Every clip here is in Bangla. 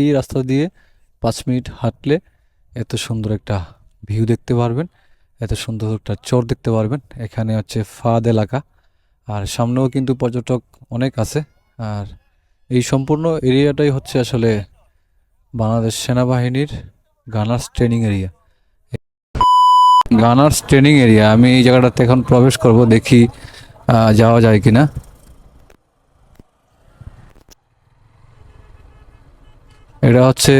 এই রাস্তা দিয়ে পাঁচ মিনিট হাঁটলে এত সুন্দর একটা ভিউ দেখতে পারবেন, এত সুন্দর একটা চর দেখতে পারবেন। এখানে হচ্ছে ফাদ এলাকা, আর সামনেও কিন্তু পর্যটক অনেক আছে। আর এই সম্পূর্ণ এরিয়াটাই হচ্ছে আসলে বাংলাদেশ সেনাবাহিনীর gunners training area. Gunners training area, আমি এই জায়গাটাতে এখন প্রবেশ করব, দেখি যাওয়া যায় কিনা। এটা হচ্ছে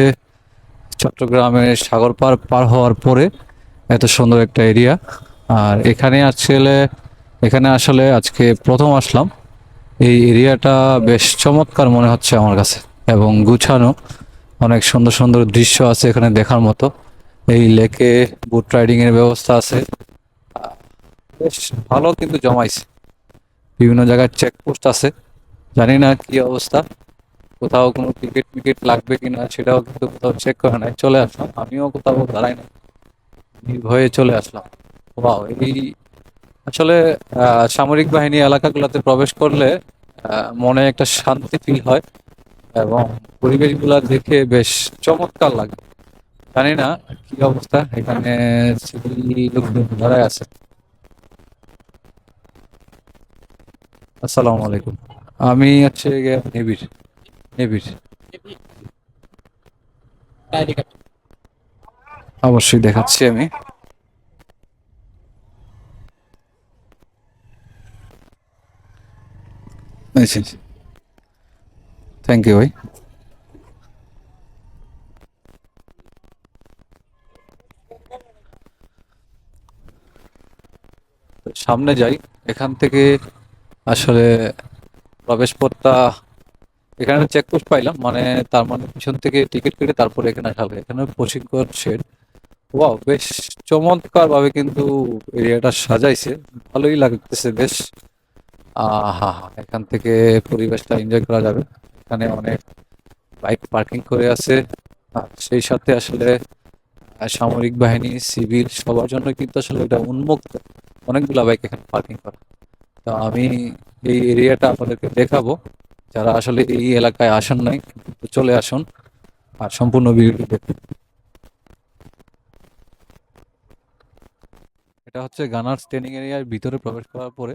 চট্টগ্রামের সাগর পার পার হওয়ার পরে এত সুন্দর একটা এরিয়া। আর এখানে আসলে এখানে আসলে আজকে প্রথম আসলাম। এই এরিয়াটা বেশ চমৎকার মনে হচ্ছে আমার কাছে এবং গুছানো। অনেক সুন্দর সুন্দর দৃশ্য আছে এখানে দেখার মতো। এই লেকে বুট রাইডিং এর ব্যবস্থা আছে। বেশ ভালো কিন্তু জমাইছে। বিভিন্ন জায়গায় চেকপোস্ট আছে। জানি না কি অবস্থা। কোথাও কোনো টিকিট মিকিট লাগবে কিনা সেটাও কিন্তু কোথাও চেক করে নাই। চলে আসলাম। আমিও কোথাও দাঁড়াই না নির্ভয়ে চলে আসলাম। ওয়াও এই আসলে সামরিক বাহিনী এলাকাগুলোতে প্রবেশ করলে মনে একটা শান্তি ফিল হয় এবং পরিবেশগুলো দেখে বেশ চমৎকার লাগে। জানি না কি অবস্থা, এখানে লোকজন দাঁড়ায় আছে। আসসালামু আলাইকুম। আমি হচ্ছে গিয়ে অবশ্যই দেখাচ্ছি আমি। থ্যাংক ইউ ভাই। সামনে যাই। এখান থেকে আসলে প্রবেশ এখানে চেকপোস্ট পাইলাম মানে তার মানে পিছন থেকে টিকিট কেটে তারপরে এখানে আসা হবে। এখানে প্রশিক্ষণ শেড ওয়াও বেশ চমৎকার ভাবে কিন্তু এরিয়াটা সাজাইছে। ভালোই লাগতেছে, বেশ। আহা, এখান থেকে পরিবেশটা এনজয় করা যাবে। এখানে অনেক বাইক পার্কিং করে আছে। সেই সাথে আসলে সামরিক বাহিনী সিভিল সবার জন্য কিন্তু আসলে এটা উন্মুক্ত। অনেকগুলা বাইক এখানে পার্কিং করা। তো আমি এই এরিয়াটা আপনাদেরকে দেখাবো। যারা আসলে এই এলাকায় আসেন নাই চলে আসুন আর সম্পূর্ণ ভিডিওটি দেখুন। এটা হচ্ছে গানার্স ট্রেনিং এরিয়ার ভিতরে প্রবেশ করার পরে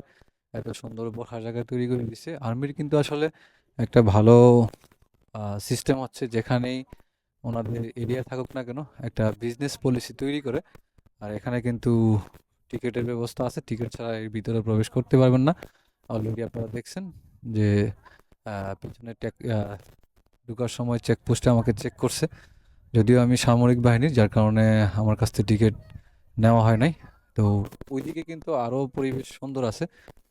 এত সুন্দর বসার জায়গা তৈরি করে দিচ্ছে আর্মির কিন্তু আসলে একটা ভালো সিস্টেম হচ্ছে যেখানেই ওনাদের এরিয়া থাকুক না কেন, একটা বিজনেস পলিসি তৈরি করে। আর এখানে কিন্তু টিকিটের ব্যবস্থা আছে। টিকিট ছাড়া এর ভিতরে প্রবেশ করতে পারবেন না। অলরেডি আপনারা দেখছেন যে পিছনে ঢোকার সময় চেকপোস্টে আমাকে চেক করছে। যদিও আমি সামরিক বাহিনীর যার কারণে আমার কাছ থেকে টিকিট নেওয়া হয় নাই। তো ওইদিকে কিন্তু আরও পরিবেশ সুন্দর আছে।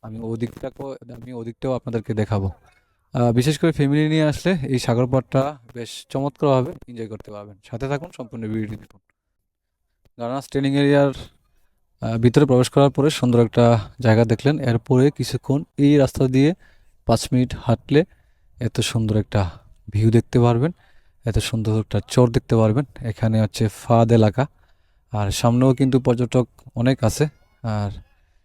আমি ওদিকটাকেও, আমি ওদিকটাও আপনাদেরকে দেখাবো। বিশেষ করে ফ্যামিলি নিয়ে আসলে এই সাগর পাড়টা বেশ চমৎকারভাবে এনজয় করতে পারবেন। সাথে থাকুন, সম্পূর্ণ ভিডিওটি দেখুন। গার্নাস ট্রেনিং এরিয়ার ভিতরে প্রবেশ করার পরে সুন্দর একটা জায়গা দেখলেন। এরপরে কিছুক্ষণ এই রাস্তা দিয়ে পাঁচ মিনিট হাঁটলে এত সুন্দর একটা ভিউ দেখতে পারবেন, এত সুন্দর একটা চর দেখতে পারবেন। এখানে হচ্ছে ফাদ এলাকা, আর সামনেও কিন্তু পর্যটক অনেক আছে। আর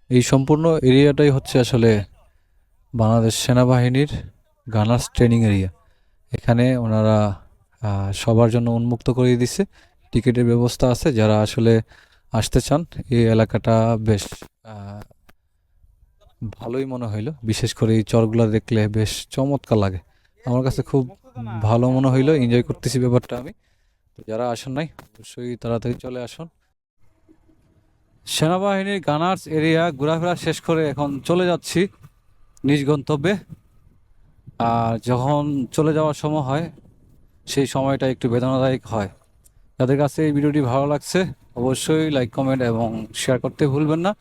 এই সম্পূর্ণ এরিয়াটাই হচ্ছে আসলে বাংলাদেশ সেনাবাহিনীর গানার্স ট্রেনিং এরিয়া। এখানে ওনারা সবার জন্য উন্মুক্ত করে দিছে। টিকিটের ব্যবস্থা আছে, যারা আসলে আসতে চান, এই এলাকাটা বেশ ভালোই মনে হইল। বিশেষ করে এই চরগুলা দেখলে বেশ চমৎকার লাগে। আমার কাছে খুব ভালো মনে হইল এনজয় করতেছি ব্যাপারটা আমি। তো যারা আসেন নাই, অবশ্যই তাড়াতাড়ি চলে আসুন। সেনাবাহিনীর গানার্স এরিয়া ঘোরাফেরা শেষ করে এখন চলে যাচ্ছি নিজ গন্তব্যে। আর যখন চলে যাওয়ার সময় হয়, সেই সময়টা একটু বেদনাদায়ক হয়। যাদের কাছে এই ভিডিওটি ভালো লাগছে, অবশ্যই লাইক কমেন্ট এবং শেয়ার করতে ভুলবেন না।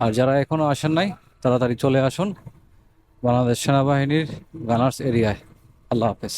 আর যারা এখনও আসেন নাই তাড়াতাড়ি চলে আসুন বাংলাদেশ সেনাবাহিনীর গানার্স এরিয়ায় আল্লাহ হাফেজ।